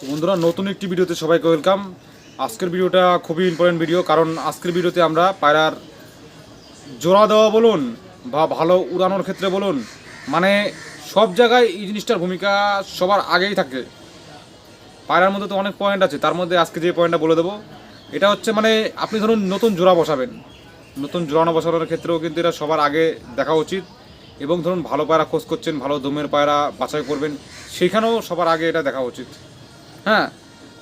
তো বন্ধুরা, নতুন একটি ভিডিওতে সবাইকে ওয়েলকাম। আজকের ভিডিওটা খুবই ইম্পর্টেন্ট ভিডিও কারণ আজকের ভিডিওতে আমরা পায়রার জোড়া দেওয়া বলুন বা ভালো উড়ানোর ক্ষেত্রে বলুন মানে সব জায়গায় এই জিনিসটার ভূমিকা সবার আগেই থাকে। পায়রার মধ্যে তো অনেক পয়েন্ট আছে, তার মধ্যে আজকে যে পয়েন্টটা বলে দেবো, এটা হচ্ছে মানে আপনি ধরুন নতুন জোড়া বসাবেন। নতুন জোড়ানো বসানোর ক্ষেত্রেও কিন্তু এটা সবার আগে দেখা উচিত এবং ধরুন ভালো পায়রা খোঁজ করছেন, ভালো দমের পায়রা বাছাই করবেন সেখানেও সবার আগে এটা দেখা উচিত। হ্যাঁ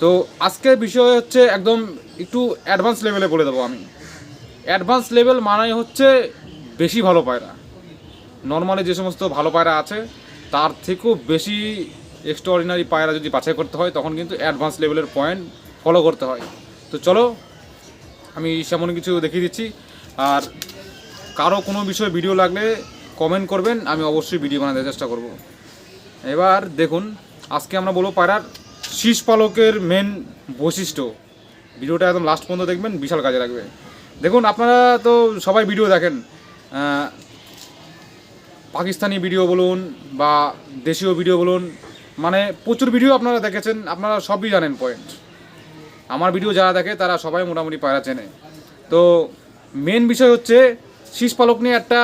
তো আজকের বিষয় হচ্ছে একদম একটু অ্যাডভান্স লেভেলে বলে দেবো আমি। অ্যাডভান্স লেভেল মানাই হচ্ছে বেশি ভালো পায়রা। নর্মালি যে সমস্ত ভালো পায়রা আছে, তার থেকেও বেশি এক্সট্রাঅর্ডিনারি পায়রা যদি বাছাই করতে হয়, তখন কিন্তু অ্যাডভান্স লেভেলের পয়েন্ট ফলো করতে হয়। তো চলো, আমি সেমন কিছু দেখিয়ে দিচ্ছি। আর কারও কোনো বিষয়ে ভিডিও লাগলে কমেন্ট করবেন, আমি অবশ্যই ভিডিও বানাতে চেষ্টা করব। এবার দেখুন, আজকে আমরা বলব পায়রার শীষ পালকের মেন বৈশিষ্ট্য। ভিডিওটা একদম লাস্ট পর্যন্ত দেখবেন, বিশাল কাজে লাগবে। দেখুন, আপনারা তো সবাই ভিডিও দেখেন। পাকিস্তানি ভিডিও বলুন বা দেশীয় ভিডিও বলুন মানে প্রচুর ভিডিও আপনারা দেখেছেন, আপনারা সবই জানেন পয়েন্ট আমার ভিডিও যারা দেখে, তারা সবাই মোটামুটি পায়রা চেনে। তো মেন বিষয় হচ্ছে, শীষ পালক নিয়ে একটা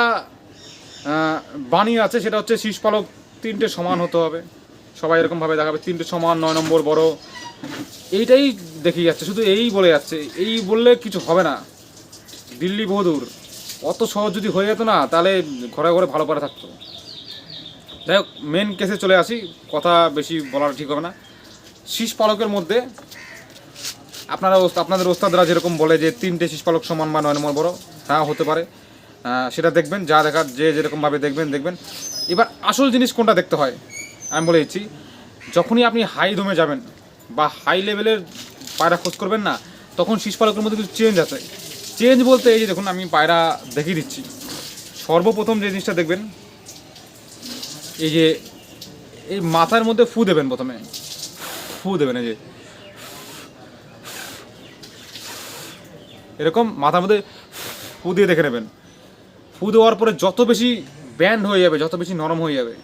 বাণী আছে, সেটা হচ্ছে শীষ পালক তিনটে সমান হতে হবে। সবাই এরকমভাবে দেখাবে, তিনটে সমান, নয় নম্বর বড়। এইটাই দেখিয়ে যাচ্ছে, শুধু এই বলে যাচ্ছে। এই বললে কিছু হবে না। দিল্লি বহুদূর অত সহজ যদি হয়ে যেত না, তাহলে ঘরে ঘরে ভালো পারা থাকতো। যাই হোক মেন কেসে চলে আসি। কথা বেশি বলার ঠিক হবে না। শীষ পালকের মধ্যে আপনারা আপনাদের ওস্তাদরা যেরকম বলে যে তিনটে শীষ পালক সমান বা নয় নম্বর বড় হ্যাঁ হতে পারে। সেটা দেখবেন, যা দেখার, যে যেরকমভাবে দেখবেন দেখবেন। এবার আসল জিনিস কোনটা দেখতে হয়? আমি বলে দিচ্ছি যখনই আপনি হাই দমে যাবেন বা হাই লেভেলের পায়রা খোঁজ করবেন না, তখন শীষ পালকের মধ্যে কিছু চেঞ্জ আছে চেঞ্জ বলতে এই যে দেখুন, আমি পায়রা দেখিয়ে দিচ্ছি। সর্বপ্রথম যে জিনিসটা দেখবেন, এই যে এই মাথার মধ্যে ফু দেবেন প্রথমে। ফু দেবেন, এই যে। এরকম মাথার মধ্যে ফু দিয়ে দেখে নেবেন। ফু দেওয়ার পরে যত বেশি ব্যান্ড হয়ে যাবে, যত বেশি নরম হয়ে যাবে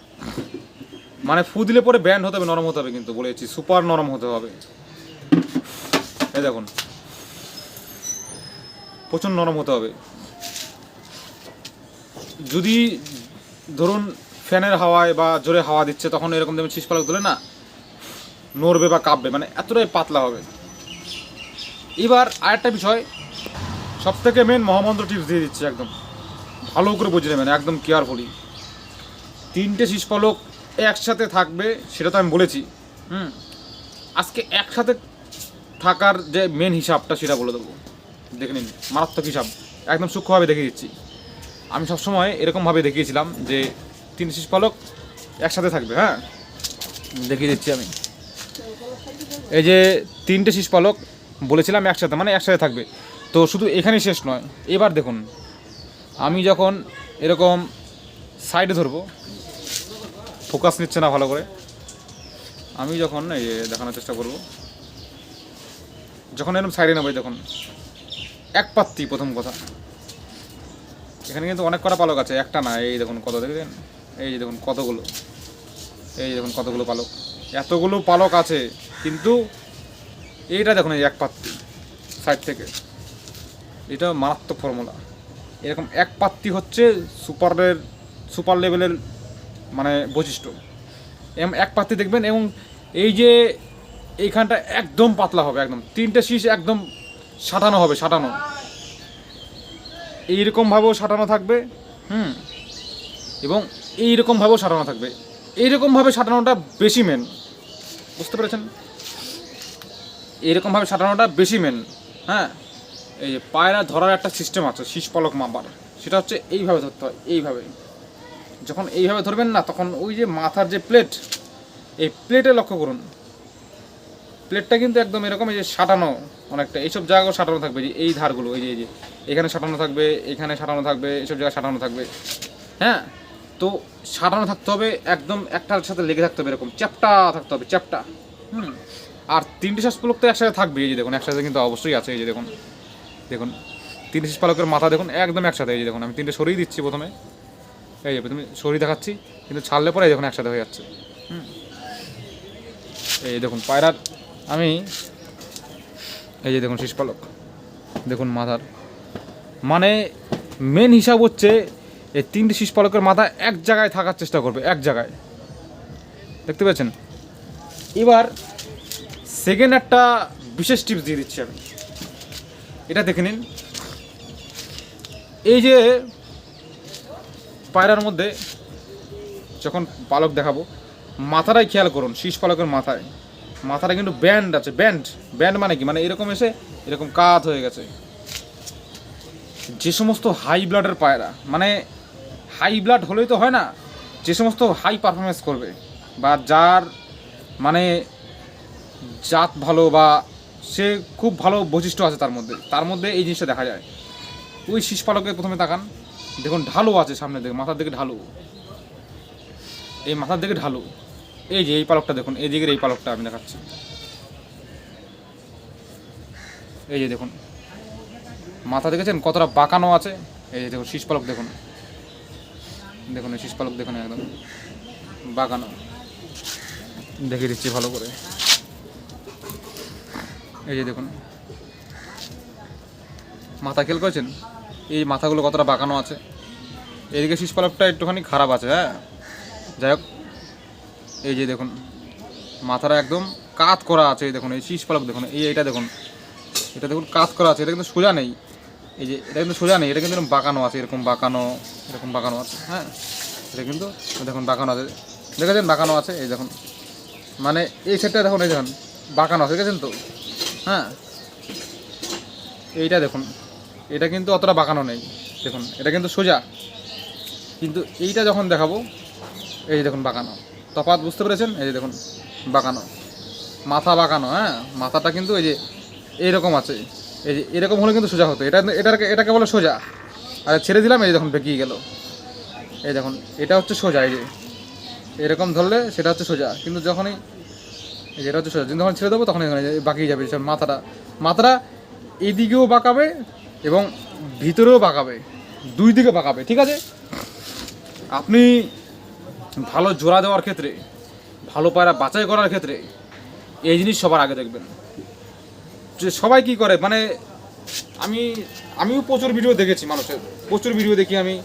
মানে ফু দিলে পরে ব্যান্ড হতে হবে, নরম হতে হবে কিন্তু বলেছি সুপার নরম হতে হবে। এই দেখুন প্রচুর নরম হতে হবে। যদি ধরুন ফ্যানের হাওয়ায় বা জোরে হাওয়া দিচ্ছে, তখন এরকম দেবেন শীষ পালক না, নড়বে বা কাঁপবে মানে এতটাই পাতলা হবে। এবার আরেকটা বিষয় সব থেকে মেন মহামন্ত্র টিপস দিয়ে দিচ্ছি একদম। ভালো করে বুঝে নেবেন, একদম কেয়ারফুলি তিনটে শীষ পালক একসাথে থাকবে সেটা তো আমি বলেছি। হুম। আজকে একসাথে থাকার যে মেন হিসাবটা সেটা বলে দেবো। দেখে নিন মারাত্মক হিসাব। একদম সূক্ষ্মভাবে দেখিয়ে দিচ্ছি। আমি সবসময় এরকমভাবে দেখিয়েছিলাম যে তিন শীষ পালক একসাথে থাকবে হ্যাঁ? দেখিয়ে দিচ্ছি আমি। এই যে তিনটে শীষ পালক বলেছিলাম একসাথে মানে একসাথে থাকবে। তো শুধু এখানেই শেষ নয় এবার দেখুন আমি যখন এরকম সাইডে ধরবো ফোকাস নিচ্ছে না ভালো করে। আমি যখন এই দেখানোর চেষ্টা করব, যখন এরকম সাইডে নেব দেখুন এক পাত্তি প্রথম কথা। এখানে কিন্তু অনেক কটা পালক আছে, একটা না, এই দেখুন কত দেখবেন এই যে দেখুন কতগুলো, এই দেখুন কতগুলো পালক। এতগুলো পালক আছে, কিন্তু এইটা দেখুন এই এক পাত্তি সাইড থেকে। এটা মারাত্মক ফর্মুলা এরকম এক পাত্তি হচ্ছে সুপারের সুপার লেভেলের মানে বৈশিষ্ট্য। এম এক পাত্রে দেখবেন এবং এই যে এইখানটা একদম পাতলা হবে একদম। তিনটে শীষ একদম সাঁটানো হবে, সাঁটানো। এইরকমভাবেও সাঁটানো থাকবে, হুম? এবং এইরকমভাবেও সাঁটানো থাকবে। এইরকমভাবে সাঁটানোটা বেশি মেন বুঝতে পেরেছেন? এইরকমভাবে সাঁটানোটা বেশি মেন হ্যাঁ? এই যে পায়রা ধরার একটা সিস্টেম আছে, শীষ পলক মাপার। সেটা হচ্ছে এইভাবে ধরতে হয়, এইভাবে। যখন এইভাবে ধরবেন না, তখন ওই যে মাথার যে প্লেট এই প্লেটে লক্ষ্য করুন। প্লেটটা কিন্তু একদম এরকম এই যে সাঁটানো অনেকটা, এইসব জায়গাও সাঁটানো থাকবে, যে এই ধারগুলো, এই যে এই যে, এখানে সাঁটানো থাকবে, এখানে সাঁটানো থাকবে, এইসব জায়গায় সাঁটানো থাকবে। হ্যাঁ? তো সাঁটানো থাকতে হবে, একদম একটার সাথে লেগে থাকতে হবে এরকম, চ্যাপটা থাকতে হবে, চ্যাপটা। হুম? আর তিনটে শ্বাস পালক তো একসাথে থাকবে এই যে দেখুন, একসাথে কিন্তু অবশ্যই আছে, এই যে দেখুন। দেখুন, তিনটে শ্বাস পালকের মাথা দেখুন, একদম একসাথে, এই যে দেখুন, আমি তিনটে সরিয়ে দিচ্ছি প্রথমে। এই যে তুমি শরীর দেখাচ্ছি, কিন্তু ছাড়লে পরে দেখুন একসাথে হয়ে যাচ্ছে। এই দেখুন পায়রার, আমি এই যে দেখুন শীষ পালক দেখুন মাথার। মানে মেন হিসাব হচ্ছে এই তিনটি শীষ পালকের মাথা এক জায়গায় থাকার চেষ্টা করবে, এক জায়গায়। দেখতে পাচ্ছেন এবার সেকেন্ড একটা বিশেষ টিপস দিয়ে দিচ্ছি আমি। এটা দেখে নিন। এই যে পায়রার মধ্যে যখন পালক দেখাবো, মাথাটাই খেয়াল করুন, শীষ পালকের মাথায়। মাথাটা কিন্তু ব্যান্ড আছে ব্যান্ড ব্যান্ড মানে কি? মানে এরকম এসে এরকম কাত হয়ে গেছে। যে সমস্ত হাই ব্লাডের পায়রা মানে হাই ব্লাড হলেই তো হয় না, যে সমস্ত হাই পারফরমেন্স করবে, বা যার মানে জাত ভালো বা সে খুব ভালো বৈশিষ্ট্য আছে তার মধ্যে তার মধ্যে এই জিনিসটা দেখা যায়। ওই শীষ পালকে প্রথমে তাকান। দেখুন, ঢালু আছে সামনে দিকে মাথার দিকে ঢালু। এই মাথার দিকে ঢালু। এই যে এই পালকটা দেখুন, এই দিকের এই পালকটা আমি দেখাচ্ছি। এই যে দেখুন, মাথা দেখেছেন কতটা বাঁকানো আছে? এই যে দেখুন, শীষ পালক দেখুন। দেখুন, এই শীষ পালক দেখুন একদম, বাঁকানো। দেখিয়ে দিচ্ছি ভালো করে। এই যে দেখুন, মাথা খেয়াল করেছেন? এই মাথাগুলো কতটা বাঁকানো আছে? এদিকে শীষ পালকটা একটুখানি খারাপ আছে হ্যাঁ? যাই হোক, এই যে দেখুন, মাথাটা একদম কাত করা আছে, এই দেখুন, এই শীষ পালক দেখুন, এই এটা দেখুন এটা দেখুন কাত করা আছে, এটা কিন্তু সোজা নেই। এই যে, এটা কিন্তু সোজা নেই, এটা কিন্তু বাঁকানো আছে, এরকম বাঁকানো এরকম বাঁকানো আছে হ্যাঁ? এটা কিন্তু দেখুন বাঁকানো আছে, দেখেছেন? বাঁকানো আছে, এই দেখুন। মানে এই সেটটা দেখুন, এই দেখুন, বাঁকানো আছে, দেখেছেন তো? হ্যাঁ? এইটা দেখুন এটা কিন্তু অতটা বাঁকানো নেই। দেখুন, এটা কিন্তু সোজা। কিন্তু এইটা যখন দেখাবো, এই যে দেখুন বাঁকানো। তফাৎ বুঝতে পেরেছেন? এই যে দেখুন, বাঁকানো। মাথা বাঁকানো হ্যাঁ? মাথাটা কিন্তু এই যে এইরকম আছে। এই যে এরকম হলে কিন্তু সোজা হতো। এটা এটাকে এটাকে বলে সোজা। আর ছেড়ে দিলাম, এই দেখুন বেঁকিয়ে গেল। এই দেখুন, এটা হচ্ছে সোজা, এই যে। এরকম ধরলে সেটা হচ্ছে সোজা। কিন্তু যখনই এই যে এটা হচ্ছে সোজা। যখন ছেড়ে দেবো তখন এখানে বাঁকিয়ে যাবে সব মাথাটা। মাথাটা এদিকেও বাঁকাবে এবং ভিতরেও বাঁকাবে দুই দিকে বাঁকাবে ঠিক আছে? আপনি ভালো জোড়া দেওয়ার ক্ষেত্রে, ভালো পায়রা বাছাই করার ক্ষেত্রে এই জিনিস সবার আগে দেখবেন। যে সবাই কি করে মানে আমি, আমিও প্রচুর ভিডিও দেখেছি মানুষের, প্রচুর ভিডিও দেখি আমি।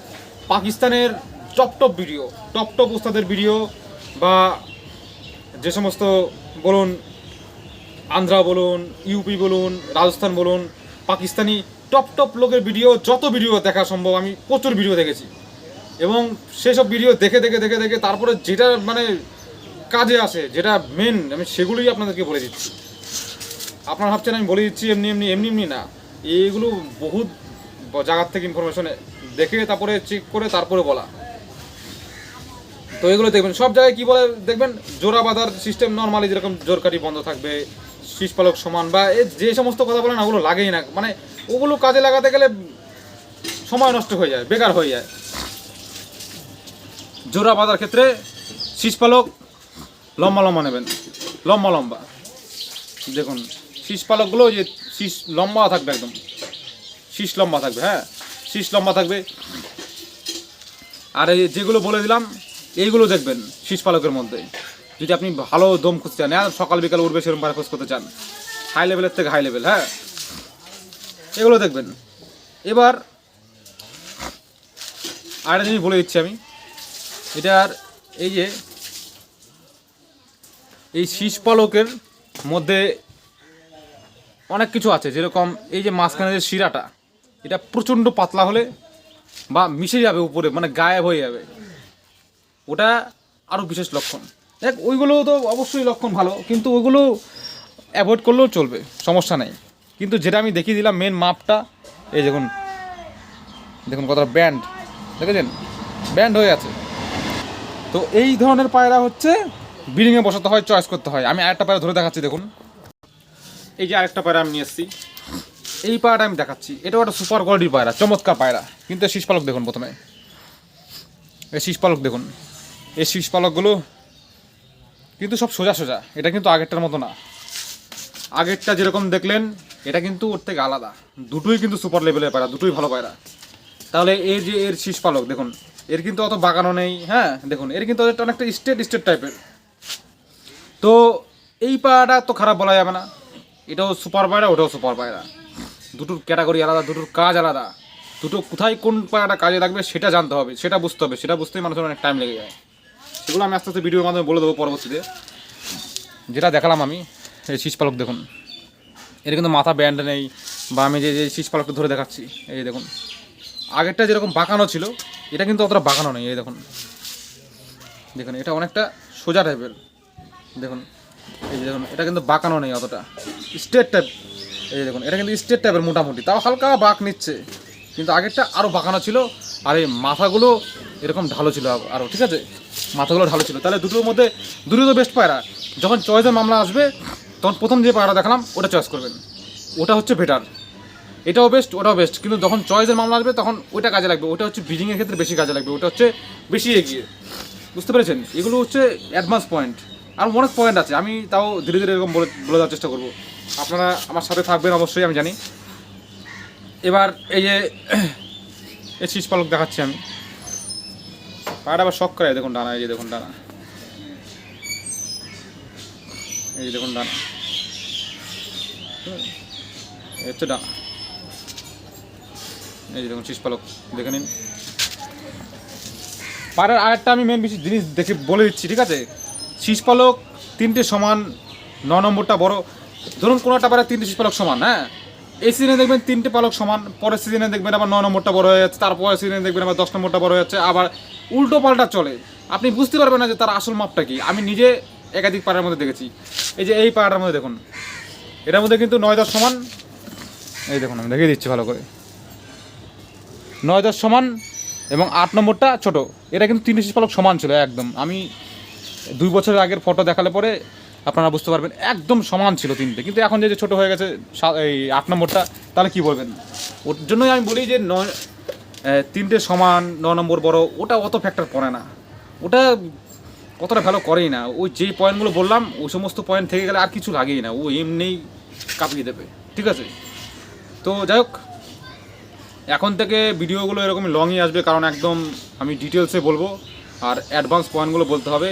পাকিস্তানের top top video, top top ওস্তাদের ভিডিও বা যে সমস্ত বলুন আন্ধ্রা বলুন, ইউপি বলুন, রাজস্থান বলুন, পাকিস্তানি টপ টপ লোকের ভিডিও, যত ভিডিও দেখা সম্ভব, আমি প্রচুর ভিডিও দেখেছি। এবং সেসব ভিডিও দেখে দেখে দেখে দেখে তারপরে যেটা মানে কাজে আসে, যেটা মেন আমি সেগুলোই আপনাদেরকে বলে দিচ্ছি। আপনারা ভাবছেন আমি বলে দিচ্ছি এমনি এমনি এমনি এমনি না। এইগুলো বহুত জায়গার থেকে ইনফরমেশন দেখে, তারপরে চেক করে, তারপরে বলা। তো এগুলো দেখবেন। সব জায়গায় কী বলে দেখবেন? জোড়া বাঁধার সিস্টেম নর্মালি যেরকম জোরকাটি বন্ধ থাকবে শীষ পালক সমান বা যে সমস্ত কথা বলেন ওগুলো লাগেই না। মানে ওগুলো কাজে লাগাতে গেলে সময় নষ্ট হয়ে যায়, বেকার হয়ে যায়। জোড়া বাঁধার ক্ষেত্রে শীষ পালক লম্বা লম্বা নেবেন, লম্বা লম্বা। দেখুন, শীষ পালকগুলো যে শীষ লম্বা থাকবে একদম। শীষ লম্বা থাকবে হ্যাঁ? শীষ লম্বা থাকবে। আর এই যেগুলো বলে দিলাম, এইগুলো দেখবেন শীষ পালকের মধ্যে। যদি আপনি ভালো দম খুঁজতে চান হ্যাঁ সকাল, বিকাল উঠবে, সেরকম খোঁজ করতে চান। হাই লেভেলের থেকে হাই লেভেল হ্যাঁ। এগুলো দেখবেন। এবার, আরেকটা জিনিস বলে দিচ্ছি আমি। এটার এই যে, এই শীষ পালকের মধ্যে অনেক কিছু আছে। যেরকম এই যে মাঝখানে যে শিরাটা, এটা প্রচণ্ড পাতলা হলে বা মিশে যাবে উপরে মানে গায়েব হয়ে যাবে। ওটা আরও বিশেষ লক্ষণ। দেখ ওইগুলো তো অবশ্যই লক্ষণ ভালো, কিন্তু ওইগুলো অ্যাভয়েড করলেও চলবে, সমস্যা নেই। কিন্তু যেটা আমি দেখিয়ে দিলাম মেন মাপটা, এই দেখুন দেখুন কতটা ব্যান্ড দেখেছেন? ব্যান্ড হয়ে আছে। তো এই ধরনের পায়রা হচ্ছে বিল্ডিংয়ে বসাতে হয় চয়েস করতে হয়। আমি আরেকটা পায়রা ধরে দেখাচ্ছি, দেখুন। এই যে আরেকটা পায়রা আমি নিয়ে এসেছি। এই পায়রাটা আমি দেখাচ্ছি। এটাও একটা সুপার কোয়ালিটির পায়রা, চমৎকার পায়রা। কিন্তু শীষ পালক দেখুন প্রথমে। এই শীষ পালক দেখুন। এই শীষ পালকগুলো কিন্তু সব সোজা সোজা। এটা কিন্তু আগেরটার মতো না। আগেরটা যেরকম দেখলেন, এটা কিন্তু ওর থেকে আলাদা। দুটোই কিন্তু সুপার লেভেলের পায়রা, দুটোই ভালো পায়রা। তাহলে এর যে, এর শীষ পালক, দেখুন, এর কিন্তু অত বাগানো নেই হ্যাঁ দেখুন, এর কিন্তু অনেকটা স্টেট স্টেট টাইপের তো এই পায়রাটা তো খারাপ বলা যাবে না। এটাও সুপার পায়রা, ওটাও সুপার পায়রা। দুটোর ক্যাটাগরি আলাদা, দুটোর কাজ আলাদা। দুটো কোথায় কোন পায়রাটা কাজে লাগবে সেটা জানতে হবে, সেটা বুঝতে হবে, সেটা বুঝতেই মানুষের অনেক টাইম লেগে যায়। সেগুলো আমি আস্তে আস্তে ভিডিওর মাধ্যমে বলে দেবো পরবর্তীতে। যেটা দেখালাম আমি, এই শীষ পালক দেখুন। এটা কিন্তু মাথা ব্যান্ড নেই, বা আমি যে যে শীষ পালকটা ধরে দেখাচ্ছি, এই দেখুন। আগেরটা যেরকম বাঁকানো ছিল, এটা কিন্তু অতটা বাঁকানো নেই, এই দেখুন। দেখুন, এটা অনেকটা সোজা টাইপের দেখুন, এই যে দেখুন, এটা কিন্তু বাঁকানো নেই অতটা। স্ট্রেট টাইপ এই যে দেখুন, এটা কিন্তু স্ট্রেট টাইপের মোটামুটি। তাও হালকা বাঁক নিচ্ছে, কিন্তু আগেরটা আরও বাঁকানো ছিল, আর এই মাথাগুলো এরকম ঢালো ছিল আরও ঠিক আছে? মাথাগুলো ঢালো ছিল। তাহলে দুটোর মধ্যে দুটো তো বেস্ট পায়রা। যখন চয়েসের মামলা আসবে, তখন প্রথম যে পায়রা দেখালাম, ওটা চয়েস করবেন। ওটা হচ্ছে বেটার এটাও বেস্ট ওটাও বেস্ট কিন্তু যখন চয়েসের মামলা আসবে, তখন ওটা কাজে লাগবে। ওটা হচ্ছে ব্রিডিংয়ের ক্ষেত্রে বেশি কাজে লাগবে। ওটা হচ্ছে বেশি এগিয়ে। বুঝতে পেরেছেন? এগুলো হচ্ছে অ্যাডভান্স পয়েন্ট আর অনেক পয়েন্ট আছে। আমি তাও ধীরে ধীরে এরকম বলে বলে দেওয়ার চেষ্টা করব। আপনারা আমার সাথে থাকবেন অবশ্যই, আমি জানি। এবার এই যে শীষ পালক দেখাচ্ছি আমি। পায়রা আবার শখ করে দেখুন ডানা, এই যে দেখুন ডানা। এই দেখুন ডানা। হচ্ছে ডানা। এই যে দেখুন শীষ পালক, দেখে নিন। পাড়ার আরেকটা আমি মেন বেশি জিনিস দেখে বলে দিচ্ছি, ঠিক আছে? শীষ পালক তিনটে সমান, ন নম্বরটা বড়। ধরুন কোনো একটা পাড়ায় তিনটে শীষ পালক সমান হ্যাঁ? এই সিজনে দেখবেন তিনটে পালক সমান, পরের সিজনে দেখবেন আবার ন নম্বরটা বড় হয়ে যাচ্ছে, তারপরের সিজনে দেখবেন আবার দশ নম্বরটা বড় হয়ে যাচ্ছে, আবার উল্টো পাল্টা চলে। আপনি বুঝতে পারবেন না যে তার আসল মাপটা কি। আমি নিজে একাধিক পাড়ার মধ্যে দেখেছি। এই যে এই পাড়ার মধ্যে দেখুন, এটার মধ্যে কিন্তু নয় দশ সমান, এই দেখুন, আমি দেখিয়ে দিচ্ছি ভালো করে। নয় দশ সমান এবং আট নম্বরটা ছোট। এটা কিন্তু তিন পালক সমান ছিল, একদম। আমি দুই বছরের আগের ফটো দেখালে পরে আপনারা বুঝতে পারবেন, একদম সমান ছিল তিনটে। কিন্তু এখন যে ছোট হয়ে গেছে এই আট নম্বরটা, তাহলে কি বলবেন? ওর জন্যই আমি বলি যে নয় তিনটে সমান, ন নম্বর বড়, ওটা অত ফ্যাক্টর পড়ে না। ওটা অতটা ভালো করেই না। ওই যে পয়েন্টগুলো বললাম, ওই সমস্ত পয়েন্ট থেকে গেলে আর কিছু লাগেই না। ও এমনিই কাঁপিয়ে দেবে। ঠিক আছে? তো যাই হোক, এখন থেকে ভিডিওগুলো এরকমই লংই আসবে, কারণ একদম আমি ডিটেলসে বলব। আর অ্যাডভান্স পয়েন্টগুলো বলতে হবে।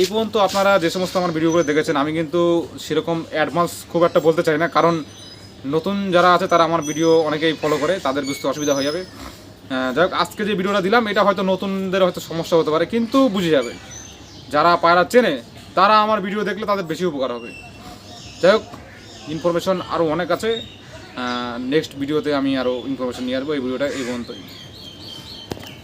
এই পর্যন্ত আপনারা যে সমস্ত আমার ভিডিওগুলো দেখেছেন আমি কিন্তু সেরকম অ্যাডভান্স খুব একটা বলতে চাই না কারণ নতুন যারা আছে তারা আমার ভিডিও অনেকেই ফলো করে তাদের বুঝতে অসুবিধা হয়ে যাবে। আহ, যাই হোক আজকে যে ভিডিওটা দিলাম এটা হয়তো নতুনদের হয়তো সমস্যা হতে পারে কিন্তু বুঝে যাবে। যারা পায়রা চেনে তারা আমার ভিডিও দেখলে তাদের বেশি উপকার হবে। যাই হোক ইনফরমেশন আরও অনেক আছে। নেক্সট ভিডিওতে আমি আরও ইনফরমেশন নিয়ে আসব এই ভিডিওটা এই পর্যন্তই।